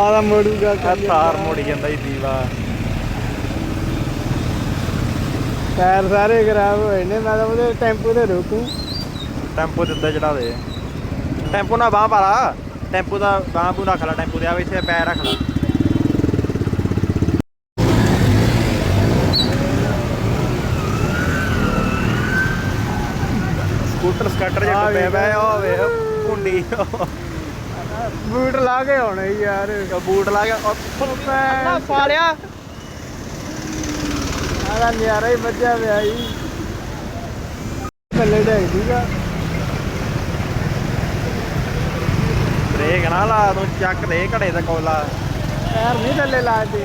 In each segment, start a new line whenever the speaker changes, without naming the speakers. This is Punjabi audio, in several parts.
ਆਲਾ ਮੋੜੂਗਾ
ਆ ਤਾਰ ਮੋੜੀ ਜਾਂਦਾ ਜੀ ਦੀਵਾ।
ਟਾਇਰ ਸਾਰੇ ਖਰਾਬ ਹੋਏ ਨੇ ਮੈਂ ਤਾਂ ਉਹਦੇ ਟੈਂਪੂ ਤੇ ਰੋਕੂ।
ਟੈਂਪੂ ਦੇ ਉੱਤੇ ਚੜਾ ਦੇ। ਟੈਂਪੂ ਨਾਲ ਬਾਹ ਪਾ ਲਾ ਟੈਂਪੂ ਦਾ ਬਾਹ ਬੂ ਰੱਖ ਲੈ ਟੈਂਪੂ ਦੇ ਆ ਇੱਥੇ ਪੈਰ ਰੱਖ ਲੈ। ਸਕੂਟਰ ਸਕਾਟਰ ਜਿਹਾ
ਆ
ਡੁੱਬਿਆ
ਵੇਖ।
ਪਿਆ ਉਹ ਵੇ ਕੁੰਡੀ
ਬੂਟ ਲਾ ਕੇ ਆਉਣੇ ਯਾਰ।
ਬੂਟ ਲਾ ਕੇ
ਮੈਂ
ਸਾਲਿਆ
ਆਲਾ ਨਿਆਰਾ ਹੀ ਵੱਜਿਆ ਪਿਆ ਜੀ। ਥੱਲੇ ਡੇਗ ਦੀਗਾ
ਬ੍ਰੇਕ ਨਾ ਲਾ ਤੂੰ ਚੱਕ ਦੇ ਘੜੇ ਦਾ ਕੋਲਾ।
ਪੈਰ ਨਹੀਂ ਥੱਲੇ ਲਾਦੇ।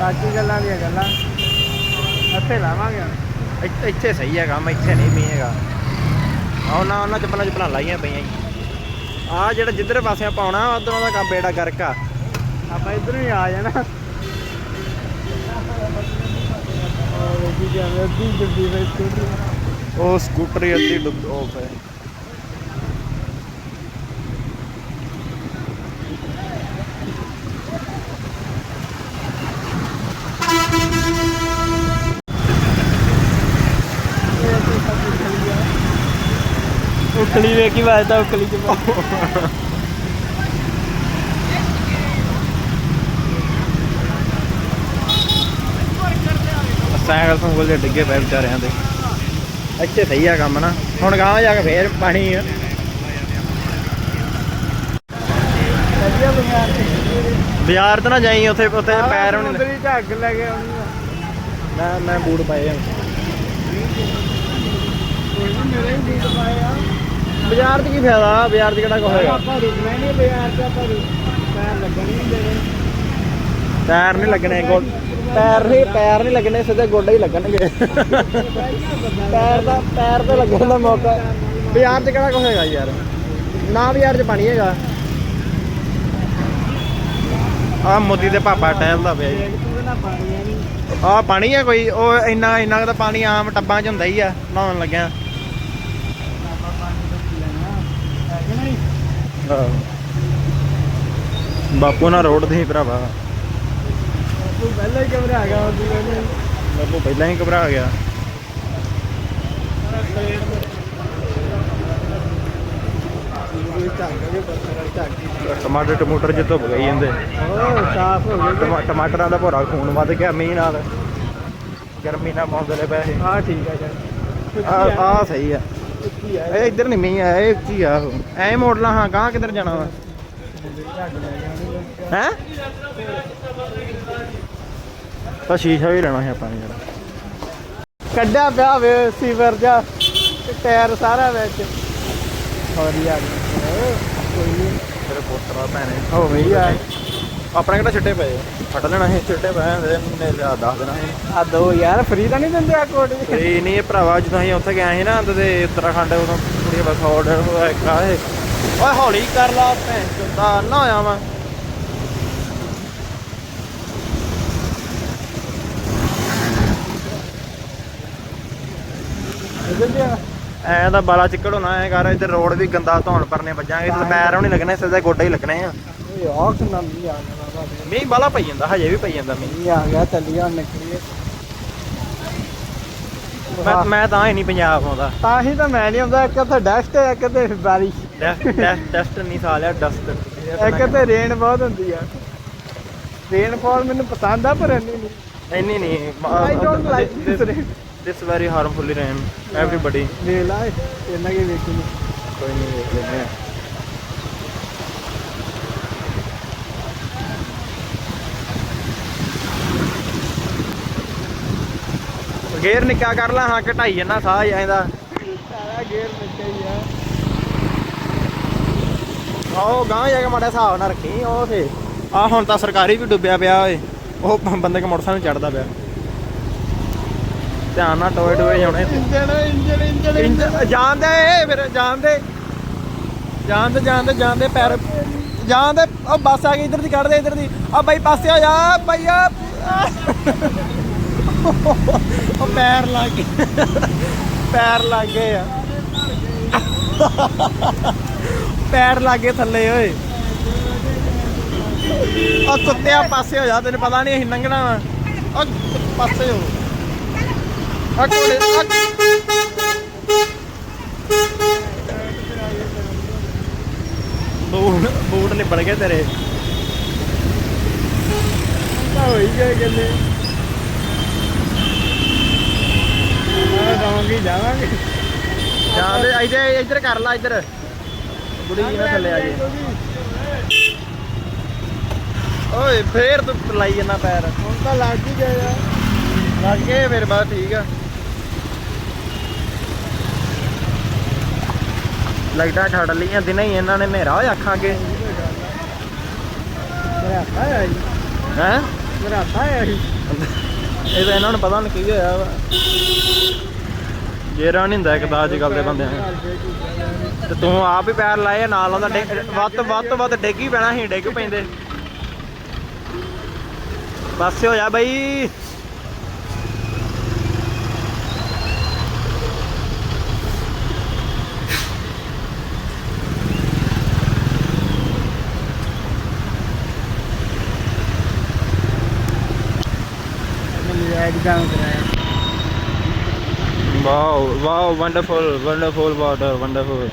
ਬਾਕੀ ਗੱਲਾਂ ਦੀਆਂ ਗੱਲਾਂ। ਇੱਥੇ ਲਾਵਾਂਗੇ।
ਇੱਥੇ ਸਹੀ ਹੈ ਕੰਮ ਇੱਥੇ ਨਹੀਂ ਮੀਂਹ ਹੈਗਾ। ਆ ਉਹਨਾਂ ਉਹਨਾਂ ਚੱਪਲਾਂ ਚੱਪਲਾਂ ਲਾਈਆਂ ਪਈਆਂ ਜੀ। ਆ ਜਿਹੜਾ ਜਿੱਧਰ ਪਾਸੇ ਆਪਾਂ ਆਉਣਾ ਉਧਰੋਂ ਦਾ ਕੰਮ ਬੇੜਾ ਗਰਕ ਆ।
ਆਪਾਂ ਇਧਰ ਹੀ ਆ ਜਾਣਾ। ਉਹ
ਸਕੂਟਰ ਹੀ ਅੱਧੀ ਡੁੱਬ ਉਹ ਪਏ।
ਉਕਲੀ ਵੇਖੀ ਵੱਜਦਾ ਉਕਲੀ ਚ
ਸਾਈਕਲ ਸੰਗਲ ਦੇ ਡਿੱਗੇ ਪਏ ਵਿਚਾਰਿਆਂ ਦੇ। ਇੱਥੇ ਸਹੀ ਆ ਕੰਮ ਨਾ। ਹੁਣ ਗਾਂ ਜਾ ਕੇ ਫੇਰ ਪਾਣੀ ਆ। ਬਾਜ਼ਾਰ ਤਾਂ ਨਾ ਜਾਈ ਉੱਥੇ ਉੱਥੇ ਪੈਰ ਹੁਣ
ਸਮੁੰਦਰੀ ਝੱਗ ਲੈ ਕੇ ਆਉਣੀ
ਮੈਂ ਮੈਂ ਬੂਟ ਪਾਏ ਆ।
ਮੇਰੇ ਬੂਟ ਪਾਏ ਆ।
ਬਾਜ਼ਾਰ 'ਚ ਕੀ ਫਾਇਦਾ? ਬਾਜ਼ਾਰ 'ਚ ਕਿਹੜਾ ਕੁਛ ਹੋਏਗਾ
ਆਪਾਂ ਰੁਕਣਾ ਹੀ ਨਹੀਂ ਬਾਜ਼ਾਰ ਚ ਆਪਾਂ ਰੁਕ- ਪੈਰ ਲੱਗਣ ਨਹੀਂ ਦੇਣੇ
ਟਾਇਰ ਨਹੀਂ ਲੱਗਣੇ ਗੋ ਟਾਇਰ ਨਹੀਂ ਪੈਰ ਨਹੀਂ ਲੱਗਣੇ ਸਿੱਧੇ ਗੋਡੇ ਹੀ ਲੱਗਣਗੇ। ਪੈਰ ਦਾ ਪੈਰ ਤੇ ਲੱਗਣ ਦਾ ਮੌਕਾ। ਬਾਜ਼ਾਰ 'ਚ ਕਿਹੜਾ ਕੁਛ ਹੈਗਾ ਯਾਰ? ਨਾ ਬਾਜ਼ਾਰ 'ਚ ਪਾਣੀ ਹੈਗਾ। ਆ ਮੋਦੀ ਦੇ ਪਾਪਾ ਟਹਿਲਦਾ ਪਿਆ ਜੀ।
ਆ
ਪਾਣੀ ਆ ਕੋਈ ਉਹ ਇੰਨਾ ਇੰਨਾ ਤਾਂ ਪਾਣੀ ਆਮ ਟੱਬਾਂ 'ਚ ਹੁੰਦਾ ਹੀ ਆ ਨਹਾਉਣ ਲੱਗਿਆ
ਆਪਾਂ ਪਾਣੀ ਤੋਂ ਪੀ ਲੈਣਾ ਹੈ ਕਿ ਨਹੀਂ
ਬਾਪੂ ਨਾਲ ਰੋਡ ਦੇ ਭਰਾਵਾ।
ਤੂੰ ਪਹਿਲਾਂ ਹੀ ਘਬਰਾ ਗਿਆ
ਬਾਪੂ ਪਹਿਲਾਂ ਹੀ ਘਬਰਾ ਗਿਆ। ਟਮਾਟਰ ਟਮੂਟਰ ਜਿੱਤੋਂ ਗਈ ਜਾਂਦੇ।
ਸਾਫ਼ ਹੋ ਗਏ
ਟਮਾ- ਟਮਾਟਰਾਂ ਦਾ ਭੋਰਾ ਖੂਨ ਵੱਧ ਗਿਆ ਮੀਂਹ ਨਾਲ। ਗਰਮੀ ਨਾਲ ਪਾਉਂਦੇ ਪੈਸੇ।
ਹਾਂ ਠੀਕ ਆ ਯਾਰ
ਆ ਆ ਸਹੀ ਆ
ਆ।
ਇਹ ਇੱਧਰ ਨਹੀਂ ਮੀਂਹ ਆਇਆ ਇਹ ਕੀ ਆ ਉਹ। ਐ ਮੋੜ ਲਾ ਹਾਂ ਗਾਂ ਕਿੱਧਰ ਜਾਣਾ ਵਾ? ਹੈ? ਤਾਂ ਸ਼ੀਸ਼ਾ ਵੀ ਲੈਣਾ ਸੀ ਆਪਾਂ ਨੇ ਯਾਰ
ਕੱਢਿਆ ਪਿਆ ਵੇ ਸੀਵਰ ਜਾ ਟਾਇਰ ਸਾਰਾ ਵਿੱਚ। ਹੋਰ ਯਾਰ ਕੋਈ ਨਹੀਂ
ਤੇਰੇ ਪੁੱਤਰਾ ਭੈਣੇ।
ਹੋ ਗਈ ਆ।
ਆਪਣੇ ਕਿਹੜਾ ਛਿੱਟੇ ਪਏ ਆ? ਫਟ ਲੈਣਾ ਸੀ ਛਿੱਟੇ ਪਏ ਹੁੰਦੇ ਨੇ ਲਿਆ ਦੱਸ ਦੇਣਾ ਸੀ।
ਆ ਦੋ ਯਾਰ ਫਰੀ ਤਾਂ ਨਹੀਂ ਦਿੰਦੇ ਆ ਕੋਡ
ਇਹ ਨਹੀਂ ਇਹ ਭਰਾਵਾ ਜਦੋਂ ਅਸੀਂ ਉੱਥੇ ਗਏ ਸੀ ਨਾ ਤੇ ਉੱਤਰਾਖੰਡ ਉਦੋਂ ਕੁੜੀ ਬਸ ਆਰਡਰ ਹੋਇਆ ਇੱਕ ਆ ਇਹ। ਓਏ ਹੌਲੀ ਕਰ ਲਾ ਭੈਣ ਚੋਦਾ ਨਾ ਹੋਇਆ
ਆ।
ਐ ਤਾਂ ਬਾਲਾ ਚਿੱਕੜ ਹੋਣਾ ਐ ਕਰ ਇੱਧਰ ਰੋਡ ਵੀ ਗੰਦਾ ਧੌਣ ਪਰਨੇ ਵੱਜਾਂਗੇ ਤੇ ਪੈਰ ਵੀ ਨਹੀਂ ਲੱਗਣੇ ਸਿੱਧੇ ਗੋਡੇ ਹੀ ਲੱਗਣੇ ਆ।
ਓਏ ਆਹ ਕਿੰਨਾ ਮੀਂਹ ਆ ਗਿਆ ਬਾਬਾ
ਮੀਂਹ ਬਾਲਾ ਪਈ ਜਾਂਦਾ ਹਜੇ ਵੀ ਪਈ ਜਾਂਦਾ ਮੀਂਹ।
ਮੀਂਹ ਆ ਗਿਆ ਹੁਣ ਨਿਕਲੀਏ
ਮੈਂ ਮੈਂ ਤਾਂ ਹੀ ਨਹੀਂ ਪੰਜਾਬ ਆਉਂਦਾ।
ਤਾਂ ਹੀ ਤਾਂ ਮੈਂ ਨਹੀਂ ਆਉਂਦਾ ਇੱਕ ਤੇ ਡਸਟ ਹੈ ਇੱਕ ਤੇ ਬਾਰਿਸ਼।
ਟੈਸਟ ਨਹੀਂ ਸਾਲਿਆ ਡਸਟ
ਇੱਕ ਤੇ ਰੇਨ ਬਹੁਤ ਹੁੰਦੀ ਆ। ਰੇਨਫਾਲ ਮੈਨੂੰ ਪਸੰਦ ਆ ਪਰ ਇੰਨੀ ਨਹੀਂ।
ਇੰਨੀ ਨਹੀਂ
I don't like this rain.
This very harmful rain everybody
ਵੇਖ ਲਾ ਇਹਨਾਂ ਕੀ ਵੇਖੀ ਨੂੰ
ਕੋਈ ਨਹੀਂ ਵੇਖ ਲੈਂਦੇ ਆ। ਗੇਰ ਨਿੱਕਾ ਕਰ ਲਾ ਹਾਂ ਘਟਾਈ ਜੰਨਾ ਸਾਹ ਜਾਂਦਾ
ਸਾਰਾ ਗੇਅਰ ਵਿੱਚ ਹੀ ਆ।
ਆਓ ਗਾਂ ਜਾ ਕੇ ਮਾੜਾ ਹਿਸਾਬ ਨਾਲ ਰੱਖੀ ਉਹ ਤੇ ਆ ਹੁਣ ਤਾਂ ਸਰਕਾਰੀ ਵੀ ਡੁੱਬਿਆ ਪਿਆ ਓਏ। ਉਹ ਬੰਦੇ ਕੇ ਮੋਟਰਸਾਈਕਲ ਚੜਦਾ ਪਿਆ। ਧਿਆਨ ਨਾਲ ਟੋਏ ਟੋਏ ਜਾਣੇ
ਇੰਜਣ ਇੰਜਣ ਇੰਜਣ
ਇੰਜ- ਜਾਣ ਦੇ ਫਿਰ ਜਾਣ ਦੇ ਜਾਣ ਦੇ ਜਾਣ ਦੇ ਜਾਣ ਦੇ ਪੈਰ। ਜਾਣ ਦੇ ਉਹ ਬੱਸ ਆ ਗਈ ਇੱਧਰ ਦੀ ਕੱਢ ਦੇ ਇੱਧਰ ਦੀ। ਆ ਬਾਈ ਪਾਸੇ ਆ ਜਾ ਬਾਈ ਆ। ਉਹ ਪੈਰ ਲੱਗ ਗਏ। ਪੈਰ ਲੱਗ ਗਏ ਆ। ਪੈਰ ਲੱਗ ਗਏ ਥੱਲੇ ਓਏ। ਉਹ ਕੁੱਤਿਆ ਪਾਸੇ ਹੋ ਜਾ ਤੈਨੂੰ ਪਤਾ ਨਹੀਂ ਅਸੀਂ ਲੰਘਣਾ ਵਾ। ਉਹ ਪਾਸੇ ਹੋ। ਆ ਕੋਲੇ ਆ ਬੂਟ ਬੂਟ ਲਿਬੜ ਗਏ ਤੇਰੇ।
ਤਾਂ ਹੋਈ ਗਏ ਗੱਲੇ ਜਾਵਾਂਗੇ ਜਾਵਾਂਗੇ
ਜਾਂਦੇ ਇੱਧਰ ਇੱਧਰ ਕਰ ਲਾ ਇੱਧਰ। ਬੁੜੀ ਜੀ ਨਾ ਥੱਲੇ ਆ ਜੇ। ਓਏ ਫੇਰ ਤੂੰ ਲਾਈ ਜੰਨਾ ਪੈਰ।
ਹੁਣ ਤਾਂ ਲੱਗ ਹੀ ਗਏ ਆ
ਲੱਗ ਗਏ ਫਿਰ ਬਸ ਠੀਕ ਆ। ਲਾਈਟਾਂ ਛੱਡ ਲਈਆਂ ਦਿਨੇ ਹੀ ਇਹਨਾਂ ਨੇ ਹਨੇਰਾ ਹੋਇਆ ਅੱਖਾਂ ਅੱਗੇ।
ਮੇਰਾ ਹੱਥਾ ਹੈ ਜੀ
ਹੈ?
ਮੇਰਾ ਹੱਥਾ ਹੈ ਜੀ
ਇਹ ਤਾਂ ਇਹਨਾਂ ਨੂੰ ਪਤਾ ਨਹੀਂ ਕੀ ਹੋਇਆ ਵਾ। ਜੇਰਾ ਨਹੀਂ ਹੁੰਦਾ ਇੱਕ ਦਾ ਅੱਜ ਕੱਲ ਦੇ ਬੰਦਿਆਂ ਨੂੰ। ਤੇ ਤੂੰ ਆਪ ਹੀ ਪੈਰ ਲਾਏ ਆ, ਨਾਲ ਉਹਦਾ ਡਿੱਗ- ਵੱਧ ਤੋਂ ਵੱਧ ਤੋਂ ਵੱਧ ਡਿੱਗ ਹੀ ਪੈਣਾ ਸੀ ਡਿੱਗ ਪੈਂਦੇ। ਪਾਸੇ ਹੋ ਜਾ ਬਈ।
ਮੈਨੂੰ ਐਗਜ਼ਾਮ ਕਰਾਇਆ।
Wow wow wonderful wonderful water wonderful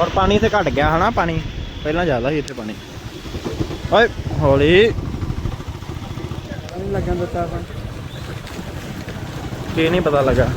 ਔਰ ਪਾਣੀ ਤੇ ਘਟ ਗਿਆ ਹਨਾ ਪਾਣੀ। ਪਹਿਲਾਂ ਜ਼ਿਆਦਾ ਸੀ ਇੱਥੇ ਪਾਣੀ। ਓਏ ਹੌਲੀ।
ਨਹੀਂ ਲੱਗਣ ਦਿੱਤਾ ਆਪਾਂ।
ਕੀ ਨਹੀਂ ਪਤਾ ਲੱਗਾ।